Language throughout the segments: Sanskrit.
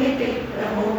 promete la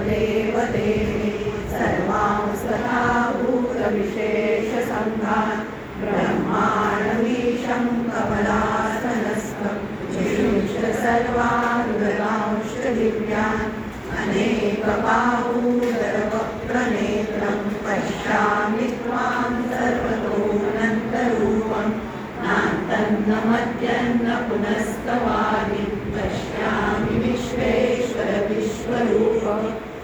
सर्वदेवते सर्वां सदा भूतविशेषसङ्घान् ब्रह्माणमीशं कमलासनस्थं ेव सर्वानुगरांश्च दिव्यान् अनेकबाहूरवप्रं पश्यामि त्वां सर्वतोऽनन्तरूपं सर्वतोनन्दरूपम् पुनस्तवाहि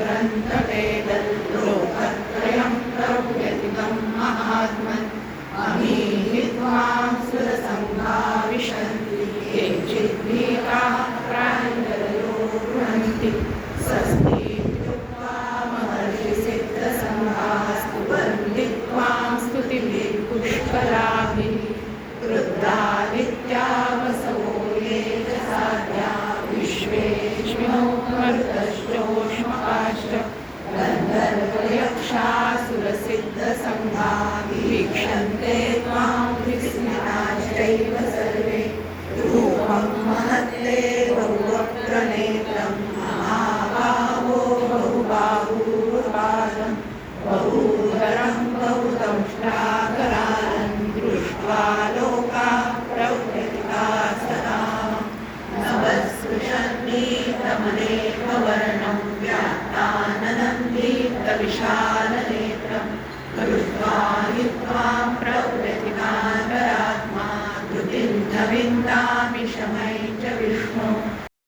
ದಂತತೆ Ooh, um, um.